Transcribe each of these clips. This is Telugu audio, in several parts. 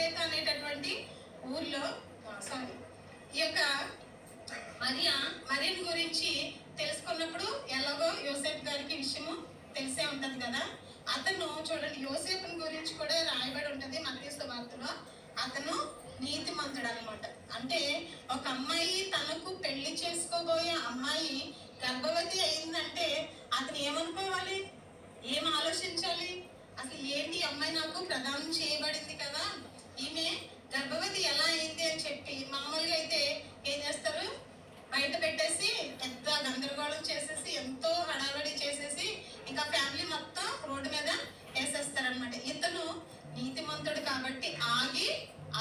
నజరేత అనేటటువంటి ఊర్లో సారీ ఈ యొక్క మరియా మరియన్ గురించి తెలుసుకున్నప్పుడు ఎలాగో యోసేఫ్ గారికి విషయము తెలిసే ఉంటుంది కదా. అతను చూడండి యోసేఫ్ గురించి కూడా రాయబడి ఉంటుంది మధ్యస్థ వార్తలో. అతను నీతిమంతుడు అనమాట అంటే ఒక అమ్మాయి తనకు పెళ్ళి చేసుకోబోయే అమ్మాయి గర్భవతి అయిందంటే అతను ఏమనుకోవాలి? ఏం ఆలోచించాలి? అసలు ఏంటి అమ్మాయి నాకు ప్రదానం చేయబడింది కదా? గర్భవతి ఎలా అయింది అని చెప్పి మామూలుగా అయితే ఏం చేస్తారు? బయట పెట్టేసి పెద్ద గందరగోళం చేసేసి ఎంతో హడావడి చేసేసి ఇంకా ఫ్యామిలీ మొత్తం రోడ్డు మీద వేసేస్తారనమాట ఇతను నీతిమంతుడు కాబట్టి ఆగి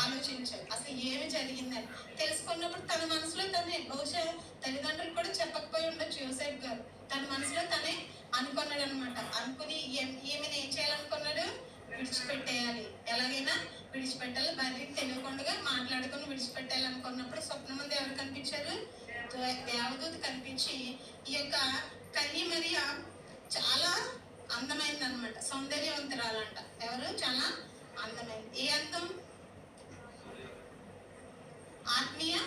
ఆలోచించాడు. అసలు ఏమి జరిగిందని తెలుసుకున్నప్పుడు తన మనసులో తనే బహుశా తల్లిదండ్రులు కూడా చెప్పకపోయి ఉండొచ్చు యోసేఫ్ గారు. తన మనసులో తనే అనుకున్నాడు అనమాట అనుకుని ఏమైనా ఏం చేయాలనుకున్నాడు విడిచిపెట్టేయాలి. ఎలాగైనా విడిచిపెట్టాలి. భార్యకి తెలియకుండా మాట్లాడుకొని విడిచిపెట్టాలి అనుకున్నప్పుడు ముందు ఎవరు కనిపించారు? దే- దేవదూత కనిపించి ఈ యొక్క కన్య మరియ చాలా అందమైంది అనమాట సౌందర్యవంతురాలంట. ఎవరు? చాలా అందమైంది. ఏ అర్థం ఆత్మీయ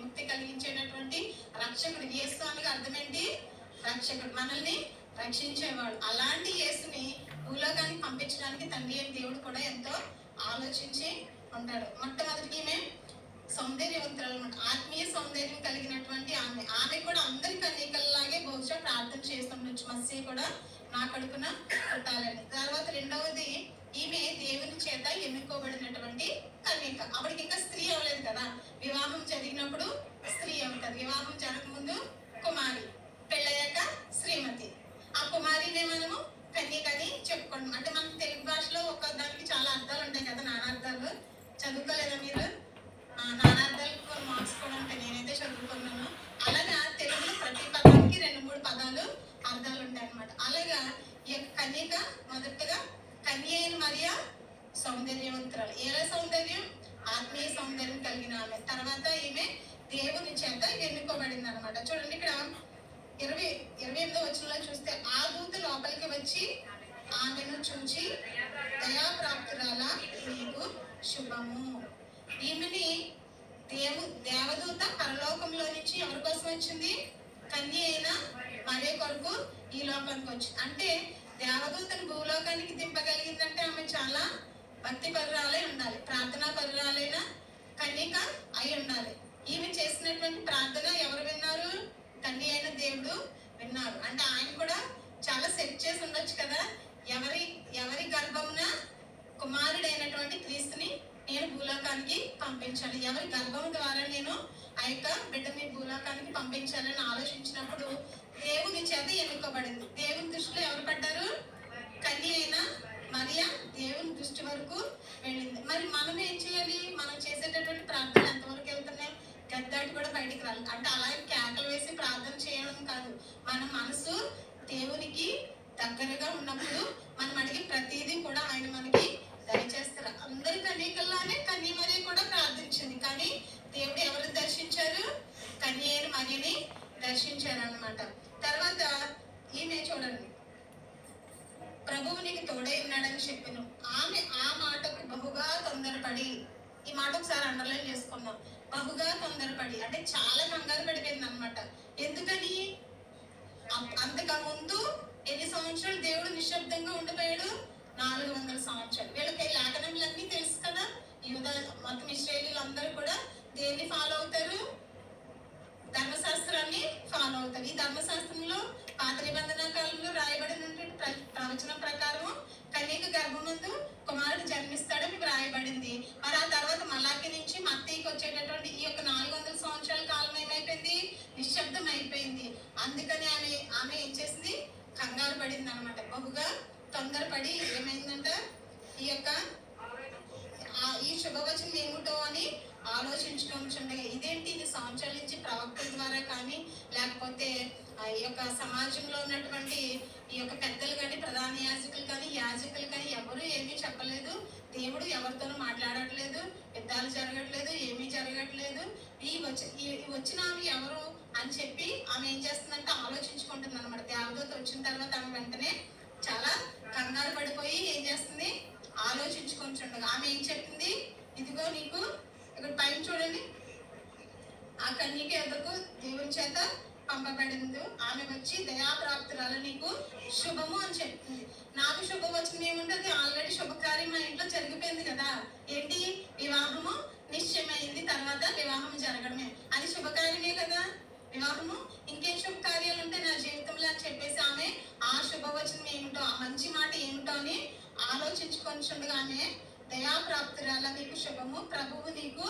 విముక్తి కలిగించేటటువంటి రక్షకుడు యేసు అర్థమేంటి? రక్షకుడు మనల్ని రక్షించేవాడు. అలాంటి యేసుని భూలోకానికి పంపించడానికి తండ్రి అయిన దేవుడు కూడా ఎంతో ఆలోచించి ఉంటాడు. మొట్టమొదటికి ఈమె సౌందర్యవంతురాలు అనమాట ఆత్మీయ సౌందర్యం కలిగినటువంటి ఆమె. ఆమె కూడా అందరి కన్నికల్లాగే బహుశా ప్రార్థన చేస్తుండొచ్చు. మస్సీ కూడా నా కడుపున పుట్టాలని. తర్వాత రెండవది ఈమె దేవుని చేత ఎన్నుకోబడినటువంటి కన్యక. అప్పటికి ఇంకా స్త్రీ అవ్వలేదు కదా? వివాహం జరిగినప్పుడు స్త్రీ అవుతుంది వివాహం జరగకముందు కుమారి పెళ్ళయ్యాక శ్రీమతి. ఆ కుమారినే మనము కన్యకని చెప్పుకుంటాం. అంటే మనకు తెలుగు భాషలో ఒక దానికి చాలా అర్థాలు ఉంటాయి కదా నానార్థాలు. చదువుకోలేదా మీరు? నానార్థాలు నానార్థాలకు మార్క్స్ కూడా ఉంటాయి. నేనైతే చదువుకున్నాను. అలాగా తెలుగులో ప్రతి పదానికి రెండు మూడు పదాలు అర్థాలు ఉంటాయి అన్నమాట. అలాగా ఈ యొక్క కన్యక మొదటగా కన్య అయిన మరియా సౌందర్యవంతురాలు. ఎలా సౌందర్యం? ఆత్మీయ సౌందర్యం కలిగిన ఆమె. తర్వాత ఈమె దేవుని చేత ఎన్నుకోబడింది అనమాట చూడండి ఇక్కడ ఇరవై ఇరవై ఎనిమిదో వచ్చినలో చూస్తే ఆ దూత లోపలికి వచ్చి ఆమెను చూచి దయాప్రాప్తురాల నీకు శుభము. ఈమెని దేవు దేవదూత పరలోకంలో నుంచి ఎవరి కోసం వచ్చింది? కన్య అయిన మరే కొరకు ఈ లోకానికి వచ్చి. అంటే దేవదూతను భూలోకానికి దింపగలిగిందంటే ఆమె చాలా భక్తి పరురాలై ఉండాలి. ప్రార్థనా పరురాలైన కన్యక అయి ఉండాలి. ఈమె చేసినటువంటి ప్రార్థన ఎవరు విన్నారు? తండ్రి అయిన దేవుడు విన్నారు. అంటే ఆయన కూడా చాలా సెట్ చేసి ఉండొచ్చు కదా. ఎవరి ఎవరి గర్భమున కుమారుడైనటువంటి క్రీస్తుని నేను భూలోకానికి పంపించాలి. ఎవరి గర్భం ద్వారా నేను ఆ యొక్క బిడ్డని భూలోకానికి పంపించాలని ఆలోచించినప్పుడు దేవుని చేత ఎన్నుకోబడింది. దేవుని దృష్టిలో ఎవరు పడ్డారు కన్య అయిన మరియా దేవుని దృష్టి వరకు వెళ్ళింది. మరి మనం ఏం చేయాలి? మనం చేసేటటువంటి ప్రార్థన ఎంతవరకు వెళ్తున్నాయి? గద్దాటి కూడా బయటికి రాలి అంటే అలాగే కేకలు వేసి ప్రార్థన చేయడం కాదు. మన మనసు దేవునికి దగ్గరగా ఉన్నప్పుడు మనం అడిగి ప్రతిదీ కూడా ఆయన మనకి దయచేస్తారు. అందరి కన్యకల్లానే కన్య మరి కూడా ప్రార్థన కానీ దేవుడు ఎవరిని దర్శించారు కన్య అయిన మరియని దర్శించారు అనమాట తర్వాత ఈమె చూడండి ప్రభువు నీకు తోడై ఉన్నాడని చెప్పాను ఆమె ఆ మాటకు బహుగా తొందరపడి ఈ మాట ఒకసారి అండర్లైన్ చేసుకుందాం బహుగా తొందరపడి అంటే చాలా కంగారు పడిపోయింది అనమాట ఎందుకని అప్- అంతకు ముందు ఎన్ని సంవత్సరాలు దేవుడు నిశ్శబ్దంగా ఉండిపోయాడు నాలుగు వందల సంవత్సరాలు వీళ్ళకి ఈ లేఖనములన్నీ తెలుసు కదా యూద మొత్తం ఇస్రాయేలీలు అందరూ కూడా దేన్ని ఫాలో అవుతారు? ధర్మశాస్త్రాన్ని ఫాలో అవుతారు. ఈ ధర్మశాస్త్రంలో పాత నిబంధన కాలంలో రాయబడినటువంటి ప్ర- ప్రవచనం ప్రకారం కన్యక గర్భమందు కుమారుడు జన్మిస్తాడని రాయబడింది మరి ఆ తర్వాత మలాకి నుంచి మత్తీకి వచ్చేటటువంటి ఈ యొక్క నాలుగు వందల సంవత్సరాల కాలం ఏమైపోయింది? నిశ్శబ్దం అయిపోయింది అందుకని ఆమె ఆమె ఏం చేసింది? కంగారు పడింది అనమాట బహుగా తొందరపడి ఏమైందంట? ఈ యొక్క ఈ శుభవచనం ఏమిటో అని ఆలోచించుకుంటుండగా ఇదేంటి? ఇది సంవత్సరం లేకపోతే ఈ యొక్క సమాజంలో ఉన్నటువంటి ఈ యొక్క పెద్దలు కానీ ప్రధాన యాజకులు కానీ యాజకులు కానీ ఎవరు ఏమీ చెప్పలేదు. దేవుడు ఎవరితోనూ మాట్లాడట్లేదు. యుద్ధాలు జరగట్లేదు. ఏమీ జరగట్లేదు. ఈ వచ్చి వచ్చిన ఆమె ఎవరు అని చెప్పి ఆమె ఏం చేస్తుందంటే ఆలోచించుకుంటుంది అనమాట దేవదూత వచ్చిన తర్వాత ఆమె వెంటనే చాలా కంగారు పడిపోయి ఏం చేస్తుంది? ఆలోచించుకుంటుండగా ఆమె ఏం చెప్పింది? ఇదిగో నీకు ఇక్కడ పైన చూడండి. ఆ కన్యక ఎద్దకు దేవుని చేత పంపబడింది ఆమె వచ్చి దయాప్రాప్తురాలు నీకు శుభము అని చెప్తుంది నాకు శుభవచనం ఏముంటుంది ఆల్రెడీ శుభకార్యం మా ఇంట్లో జరిగిపోయింది కదా. ఏంటి? వివాహము నిశ్చయమైంది. తర్వాత వివాహం జరగడమే అది శుభకార్యమే కదా వివాహము ఇంకేం కార్యాలు ఉంటే నా జీవితంలో అని చెప్పేసి ఆమె ఆ శుభవచనం ఏమిటో ఆ మంచి మాట ఏమిటో అని ఆలోచించుకొని దయాప్రాప్తురాల నీకు శుభము ప్రభువు నీకు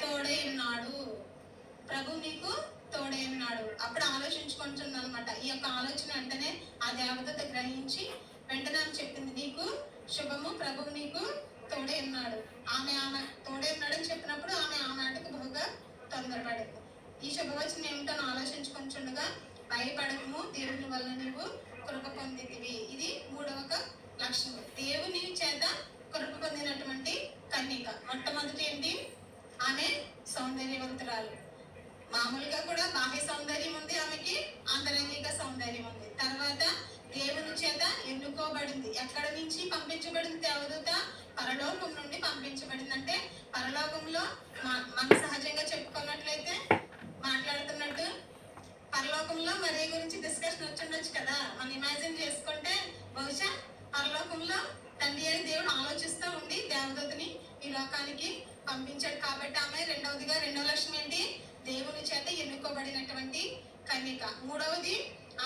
తోడై ఉన్నాడు. ప్రభు నీకు తోడై ఉన్నాడు. అప్పుడు ఆలోచించుకుంటుంది అనమాట ఈ యొక్క ఆలోచన వెంటనే ఆ దేవదత గ్రహించి వెంటనే ఆమె చెప్పింది నీకు శుభము ప్రభువు నీకు తోడే ఉన్నాడు. ఆమె ఆమె తోడే ఉన్నాడని చెప్పినప్పుడు ఆమె ఆ మాటకు బహుగా తొందరపడింది. ఈ శుభవచనం ఏమిటో ఆలోచించుకుంటుండగా భయపడకము దేవుని వల్ల నీవు కృప పొందితివి. ఇది మూడవ లక్షణం. దేవుని చేత కృప పొందినటువంటి కన్యక మొట్టమొదటి ఏంటి? ఆమె సౌందర్యవంతురాలు. మామూలుగా కూడా బాహ్య సౌందర్యం ఉంది ఆమెకి అంతరంగిక సౌందర్యం ఉంది. తర్వాత దేవుని చేత ఎన్నుకోబడింది. ఎక్కడ నుంచి పంపించబడింది దేవదూత? పరలోకం నుండి పంపించబడింది. అంటే పరలోకంలో మ- మన సహజంగా చెప్పుకున్నట్లయితే మాట్లాడుతున్నట్టు పరలోకంలో మరీ గురించి డిస్కషన్ వచ్చిండొచ్చు కదా? మనం ఇమాజిన్ చేసుకుంటే బహుశా పరలోకంలో తండ్రి అయిన దేవుడు ఆలోచిస్తూ ఉండి దేవదూతని ఈ లోకానికి పంపించాడు కాబట్టి ఆమె రెండవదిగా రెండవ లక్ష్యం ఏంటి? దేవుని చేత ఎన్నుకోబడినటువంటి కన్యక. మూడవది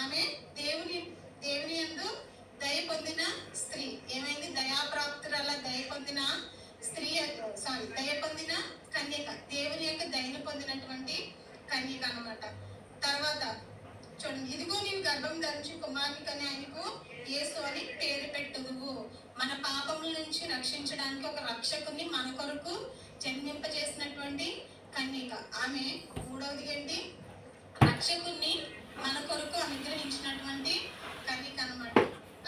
ఆమె దేవుని దేవుని యందు దయ పొందిన స్త్రీ. ఏమైంది? దయాప్రాప్తురాల దయ పొందిన స్త్రీ సారీ దయ పొందిన కన్యక. దేవుని యొక్క దయను పొందినటువంటి కన్యక అనమాట తర్వాత చూడండి ఇదిగో నీవు గర్భం ధరించి కుమారునికి అని ఆయనకు యేసు అని పేరు పెట్టుదువు. మన పాపముల నుంచి రక్షించడానికి ఒక రక్షకుని మన కొరకు జన్మింపజేసినటువంటి కన్యక. ఆమె మూడవది ఏంటి? రక్షకుని మన కొరకు అనుగ్రహించినటువంటి కన్యక అనమాట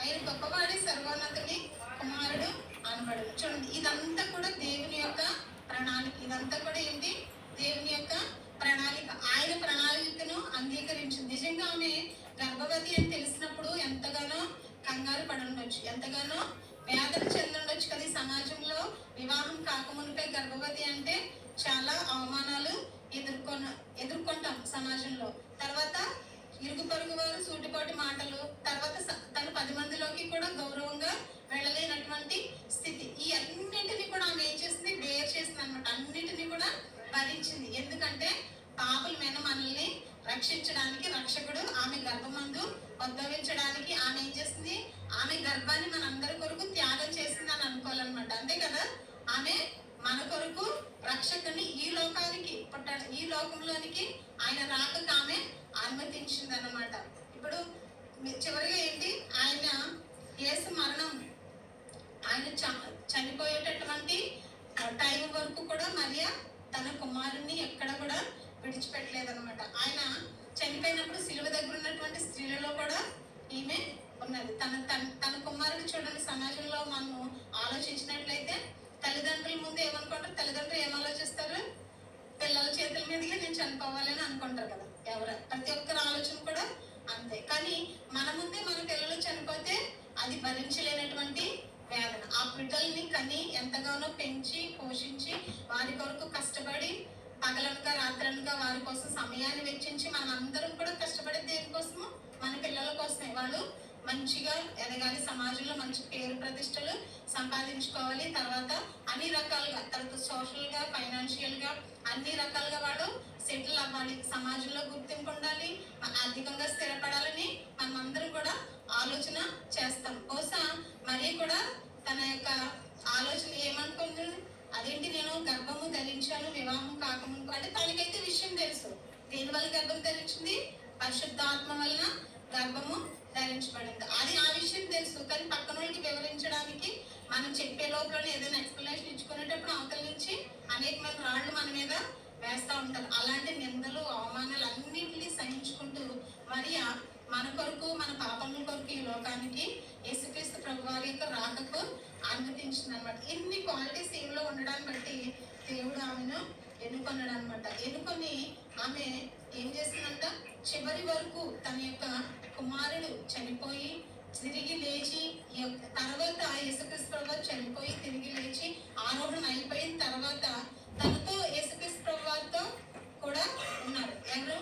ఆయన గొప్పవాడి సర్వోన్నతుడి కుమారుడు అనబడు. చూడండి ఇదంతా కూడా దేవుని యొక్క ప్రణాళిక. ఇదంతా కూడా ఏంటి? దేవుని యొక్క ప్రణాళిక ఆయన ప్రణాళికను అంగీకరించింది నిజంగా ఆమె గర్భవతి అని తెలిసినప్పుడు ఎంతగానో కంగారు పడి ఉండొచ్చు ఎంతగానో వేదన చెందుండొచ్చు కదా ఈ సమాజంలో. వివాహం కాకమునిపై గర్భవతి అంటే చాలా అవమానాలు ఎదుర్కొన్న ఎదుర్కొంటాం సమాజంలో. తర్వాత ఇరుగు పొరుగు వారు సూటిపోటి మాటలు తర్వాత తన పది మందిలోకి కూడా గౌరవంగా వెళ్ళలేనటువంటి స్థితి. ఈ అన్నింటినీ కూడా ఆమె ఏం చేసింది? బేర్ చేసింది అనమాట అన్నింటినీ కూడా భరించింది. ఎందుకంటే పాపుల మీద మనల్ని రక్షించడానికి రక్షకుడు ఆమె గర్భమందు ఉద్భవించడానికి ఆమె ఏం చేసింది ఆమె గర్భాన్ని మన అందరి కొరకు త్యాగం చేసింది అని అనుకోవాలన్నమాట. అంతే కదా? ఆమె మన కొరకు రక్షకుని ఈ లోకానికి పుట్ట ఈ లోకంలోనికి ఆయన రాకకు ఆమె అనుమతించింది అనమాట ఇప్పుడు చివరిగా ఏంటి? ఆయన యేసు మరణం ఆయన చ- చనిపోయేటటువంటి టైం వరకు కూడా మరియా తన కుమారుణ్ణి ఎక్కడ కూడా విడిచిపెట్టలేదన్నమాట. ఆయన చనిపోయినప్పుడు సిలువ దగ్గర ఉన్నటువంటి స్త్రీలలో కూడా ఈమె ఉన్నది తన తన తన కుమారుడు చూడండి సమాజంలో మనము ఆలోచించినట్లయితే తల్లిదండ్రుల ముందు ఏమనుకుంటారు తల్లిదండ్రులు ఏం ఆలోచిస్తారు పిల్లల చేతుల మీదుగా నేను చనిపోవాలని అనుకుంటారు కదా ఎవరు ప్రతి ఒక్కరి ఆలోచన కూడా అంతే కానీ మన ముందే మన పిల్లలు చనిపోతే అది భరించలేనటువంటి వేదన ఆ బిడ్డల్ని కని ఎంతగానో పెంచి పోషించి వారి కొరకు కష్టపడి పగలనుగా రాత్రనుగా వారి కోసం సమయాన్ని వెచ్చించి మనం అందరం కూడా కష్టపడే దేనికోసము? మన పిల్లల కోసమే. వాళ్ళు మంచిగా ఎదగాలి. సమాజంలో మంచి పేరు ప్రతిష్టలు సంపాదించుకోవాలి. తర్వాత అన్ని రకాలుగా తర్వాత సోషల్గా ఫైనాన్షియల్గా అన్ని రకాలుగా వాడు సెటిల్ అవ్వాలి. సమాజంలో గుర్తింపు ఉండాలి. ఆర్థికంగా స్థిరపడాలని మనం అందరం కూడా ఆలోచన చేస్తాం. బహుశా మరీ కూడా తన యొక్క ఆలోచన ఏమనుకుంటుంది అదేంటి నేను గర్భము ధరించాను వివాహం కాకముందు? అంటే తనకైతే విషయం తెలుసు. దేని వల్ల గర్భం ధరించింది? పరిశుద్ధాత్మ వలన గర్భము ధరించబడింది. అది ఆ విషయం తెలుసు. కానీ పక్కన వాళ్ళకి వివరించడానికి మనం చెప్పే లోపల ఏదైనా ఎక్స్ప్లెనేషన్ ఇచ్చుకునేటప్పుడు అవతల నుంచి అనేక మంది రాళ్ళు మన మీద వేస్తూ ఉంటారు. అలాంటి నిందలు అవమానాలు అన్నింటినీ సహించుకుంటూ మరియా మన కొరకు మన పాపముల కొరకు ఈ లోకానికి యేసుక్రీస్తు ప్రభు వారి యొక్క రాకకు అనుమతించింది అనమాట ఇన్ని క్వాలిటీస్ ఈమెలో ఉండడాన్ని బట్టి దేవుడు ఆమెను ఎన్నుకున్నాడు అనమాట ఎన్నుకొని ఆమె ఏం చేసిందంట? చివరి వరకు తన యొక్క కుమారుడు చనిపోయి తిరిగి లేచి తర్వాత యేసుక్రీస్తు ప్రభు చనిపోయి తిరిగి లేచి ఆరోహణ అయిపోయిన తర్వాత తనతో యేసుక్రీస్తు ప్రభు వారితో కూడా ఉన్నారు ఎవరు?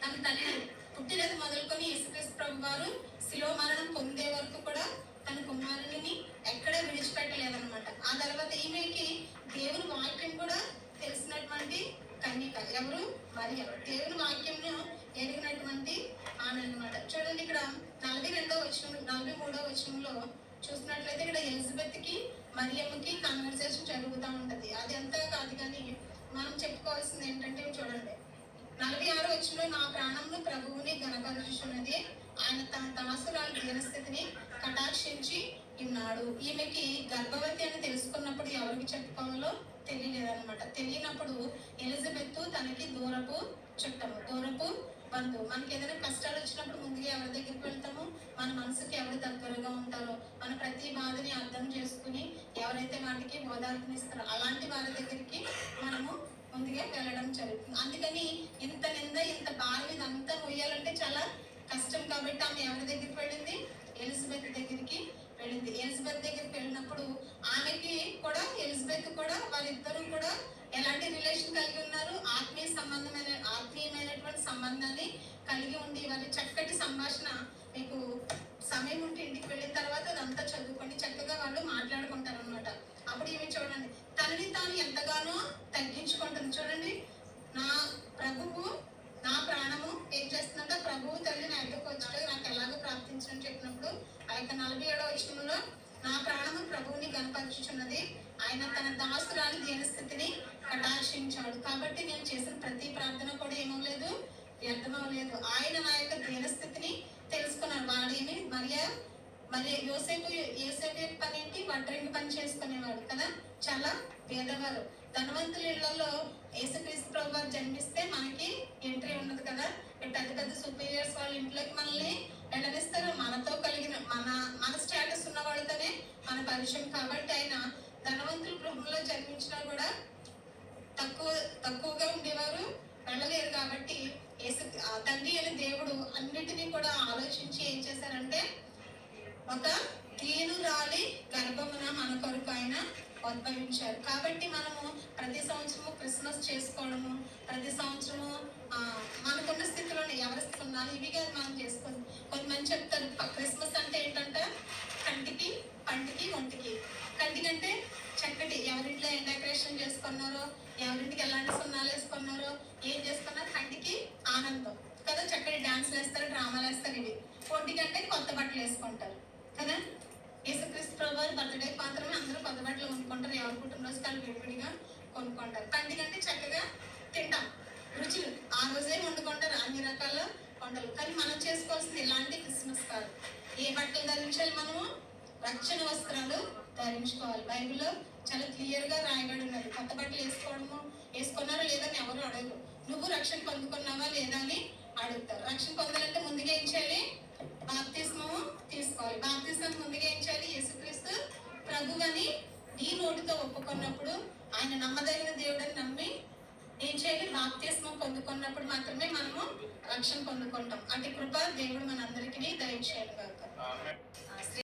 తన తల్లి. పుట్టినది మొదలుకొని యేసుక్రీస్తు ప్రభు వారు శిలో మరణం పొందే వరకు కూడా తన కుమారుని ఎక్కడ విడిచిపెట్టలేదనమాట ఆ తర్వాత ఈమెకి దేవుని వాక్యం కూడా తెలిసినటువంటి కన్యక. ఎవరు? మరియ దేవుని వాక్యంను ఎరిగినటువంటి ఆమె అన్నమాట చూడండి ఇక్కడ నలభై రెండో వచనం నలభై మూడో వచనంలో చూసినట్లయితే ఇక్కడ ఎలిజబెత్కి మరియమ్మకి కన్వర్సేషన్ జరుగుతూ ఉంటది. అది అంతా కాదు కానీ మనం చెప్పుకోవాల్సింది ఏంటంటే చూడండి నలభై ఆరు వచ్చిన నా ప్రాణంను ప్రభువుని గణపరుచున్నది ఆయన తన దాసురాలు దీనస్థితిని కటాక్షించి ఉన్నాడు. ఈమెకి గర్భవతి అని తెలుసుకున్నప్పుడు ఎవరికి చెప్పుకోవాలో తెలియలేదన్నమాట. తెలియనప్పుడు ఎలిజబెత్ తనకి దూరపు చుట్టము దూరపు బంధువు. మనకి ఏదైనా కష్టాలు వచ్చినప్పుడు ముందుగా ఎవరి దగ్గరికి వెళ్తాము మన మనసుకి ఎవరు దగ్గరగా ఉంటారో మన ప్రతి బాధని అర్థం చేసుకుని ఎవరైతే వాటికి ఓదార్పునిస్తారో అలాంటి వారి దగ్గరికి మనం కష్టం కాబట్టి ఆమె ఎవరి దగ్గరికి వెళ్ళింది? ఎలిజబెత్ దగ్గరికి వెళ్ళింది. ఎలిజబెత్ దగ్గరికి వెళ్ళినప్పుడు ఆమెకి కూడా ఎలిజబెత్ కూడా వారిద్దరూ కూడా ఎలాంటి రిలేషన్ కలిగి ఉన్నారు? ఆత్మీయ సంబంధమైన ఆత్మీయమైనటువంటి సంబంధాన్ని కలిగి ఉండి వారి చక్కటి సంభాషణ మీకు సమయం ఉంటే ఇంటికి వెళ్ళిన తర్వాత అదంతా చదువుకొని చక్కగా వాళ్ళు మాట్లాడుకుంటారు అనమాట అప్పుడు ఇవి చూడండి తనని తాను ఎంతగానో తగ్గించుకుంటుంది. చూడండి నా ప్రభువు నా ప్రాణం ఏం చేస్తుందంటే ప్రభువు తల్లి నా ఎదుకు వచ్చాడు నాకు ఎలాగో ప్రార్థించని చెప్పినప్పుడు ఆ యొక్క నలభై ఏడవ విషయంలో నా ప్రాణము ప్రభువుని కనపరుచుచున్నది ఆయన తన దాసురాలి దీనస్థితిని కటాక్షించాడు. కాబట్టి నేను చేసిన ప్రతి ప్రార్థన కూడా ఏమవలేదు వ్యర్థమవలేదు ఆయన నా యొక్క దీనస్థితిని తెలుసుకున్నాడు. వాడేమి? మరియా మరి యోసేపు యోసేపు పని ఏంటి? వడ్రంగి పని చేసుకునేవాడు కదా చాలా పేదవారు. ధనవంతుల ఇళ్ళలో యేసుక్రీస్తు ప్రభు వారు జన్మిస్తే మనకి ఎంట్రీ ఉన్నది కదా. పెద్ద పెద్ద సూపీరియర్స్ వాళ్ళ ఇంట్లోకి మనల్ని వెళ్ళనిస్తారు మనతో కలిగిన మన మన స్టేటస్ ఉన్న వాళ్ళతోనే మన పరిచయం. కాబట్టి ఆయన ధనవంతుల గృహంలో జన్మించినా కూడా తక్కువ తక్కువగా ఉండేవారు వెళ్ళలేరు కాబట్టి యేసు ఆ తండ్రి అయిన దేవుడు అన్నిటినీ కూడా ఆలోచించి ఏం చేశారంటే ఒక తీనురాలి గర్భమున మన కొరకు ఆయన ఉద్భవించారు. కాబట్టి మనము ప్రతి సంవత్సరము క్రిస్మస్ చేసుకోవడము ప్రతి సంవత్సరము మనకున్న స్థితిలోనే ఎవరి ఉన్నారు ఇవి కాదు మనం చేసుకోండి కొంతమంది చెప్తారు క్రిస్మస్ అంటే ఏంటంటే? కంటికి పంటికి ఒంటికి. కంటికి అంటే చక్కటి ఎవరింట్లో ఏం డెకరేషన్ చేసుకున్నారో ఎవరింటికి ఎలాంటి సున్నాలు వేసుకున్నారో ఏం చేసుకున్నారు కంటికి ఆనందం. కదా చక్కటి డాన్స్లు వేస్తారు డ్రామాలు వేస్తారు ఇవి. ఒంటికంటే కొత్త బట్టలు వేసుకుంటారు. కదా? యేసుక్రీస్తు ప్రభు వారి బర్త్డే మాత్రమే అందరూ కొత్త బట్టలు కొనుక్కుంటారు. ఎవరి పుట్టినరోజు వాళ్ళు విడివిడిగా కొనుక్కుంటారు. కంటికంటే చక్కగా తింటాం. రుచులు. ఆ రోజే వండుకుంటారు. అన్ని రకాల వంటలు. కానీ మనం చేసుకోవాల్సింది ఇలాంటి క్రిస్మస్ కాదు. ఏ బట్టలు ధరించాలి మనము? రక్షణ వస్త్రాలు ధరించుకోవాలి. బైబిల్లో చాలా క్లియర్గా రాయబడి ఉన్నది. కొత్త బట్టలు వేసుకోవడము వేసుకున్నారో లేదని ఎవరు అడగరు. నువ్వు రక్షణ పొందుకున్నావా లేదా అని అడుగుతారు. రక్షణ పొందాలంటే ముందుగా ఏం చేయాలి? బాప్తిస్మం తీసుకోవాలి. బాప్తిస్మం ముందుగా ఏం చేయాలి? యేసుక్రీస్తు ప్రభువని నీ నోటితో ఒప్పుకున్నప్పుడు ఆయన నమ్మదగిన దేవుడని నమ్మి ఏం చేయాలి? బాప్తిస్మం పొందుకున్నప్పుడు మాత్రమే మనము రక్షణ పొందుకుంటాం. అంటే కృప దేవుడు మనందరికీ దయచేయాలి